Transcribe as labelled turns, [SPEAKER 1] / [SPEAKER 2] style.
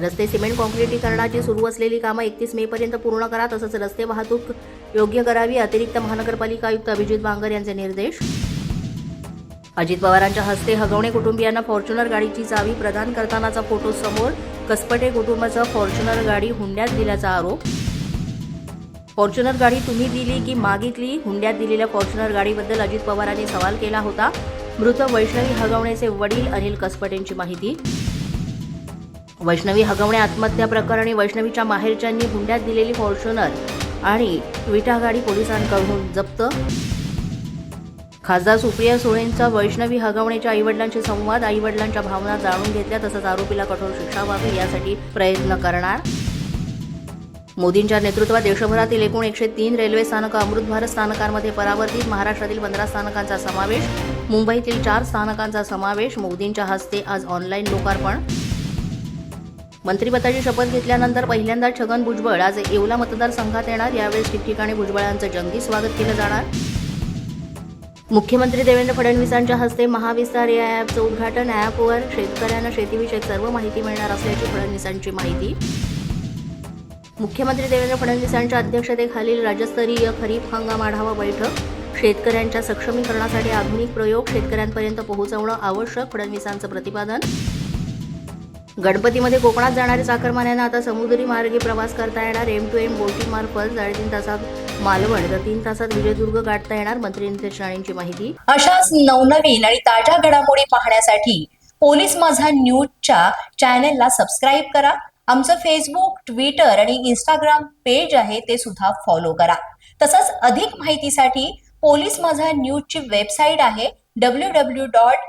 [SPEAKER 1] रस्ते सिमेंट कॉन्क्रिटीकरणाची सुरू असलेली कामं एकतीस मे पर्यंत पूर्ण करा तसंच रस्ते वाहतूक योग्य करावी अतिरिक्त महानगरपालिका आयुक्त अभिजित बांगर यांचे निर्देश. अजित पवारांच्या हस्ते हगवणे कुटुंबियांना फॉर्च्युनर गाडीची चावी प्रदान करतानाचा फोटो समोर कसपटे कुटुंबाचं फॉर्च्युनर गाडी हुंड्यात दिल्याचा आरोप. फॉर्च्युनर गाडी तुम्ही दिली की मागितली हुंड्यात दिलेल्या फॉर्च्युनर गाडीबद्दल अजित पवारांनी सवाल केला होता. मृत वैष्णवी हगवणेचे वडील अनिल कसपटेंची माहिती. वैष्णवी हगवणे आत्महत्या प्रकरणी वैष्णवीच्या माहेरच्यांनी हुंड्यात दिलेली फॉर्च्युनर आणि विटा गाडी पोलिसांकडून जप्त. खासदार सुप्रिया सुळेंचा वैष्णवी हगवणेच्या आईवडिलांशी संवाद आईवडिलांच्या भावना जाणून घेतल्या तसंच आरोपीला कठोर शिक्षा व्हावी यासाठी प्रयत्न करणार. मोदींच्या नेतृत्वात देशभरातील एकूण एकशे तीन रेल्वे स्थानकं अमृत भारत स्थानकांमध्ये परावर्तित महाराष्ट्रातील पंधरा स्थानकांचा समावेश मुंबईतील चार स्थानकांचा समावेश मोदींच्या हस्ते आज ऑनलाईन लोकार्पण मंत्रिपदाची शपथ घेतल्यानंतर पहिल्यांदा छगन भुजबळ आज येवला मतदारसंघात येणार. यावेळेस ठिकठिकाणी भुजबळांचं जंगी स्वागत केलं जाणार. मुख्यमंत्री देवेंद्र फडणवीसांच्या हस्ते महाविस्तार या ॲपचं उद्घाटन. ॲपवर शेतकऱ्यांना शेतीविषयक सर्व माहिती मिळणार असल्याची फडणवीसांची माहिती. मुख्यमंत्री देवेंद्र फडणवीसांच्या अध्यक्षतेखालील राज्यस्तरीय खरीप हंगाम आढावा बैठक. शेतकऱ्यांच्या सक्षमीकरणासाठी आधुनिक प्रयोग शेतकऱ्यांपर्यंत पोहोचवणं आवश्यक फडणवीसांचं प्रतिपादन. गणपतीमध्ये कोकणात जाणाऱ्या चाकरमान्यांना आता समुद्री मार्गे प्रवास करता येणार. एम टू एम बोटीमार्फत साडेतीन तासात मालवण तर तीन तासात विजयदुर्ग गाठता येणार. मंत्री नितेश राणेंची माहिती.
[SPEAKER 2] अशाच नवनवीन आणि ताज्या घडामोडी पाहण्यासाठी पोलीस माझा न्यूजच्या चॅनेलला सबस्क्राईब करा. आमचं फेसबुक ट्विटर आणि इंस्टाग्राम पेज आहे ते सुद्धा फॉलो करा. तसंच अधिक माहितीसाठी पोलीस माझा न्यूजची वेबसाईट आहे W W dot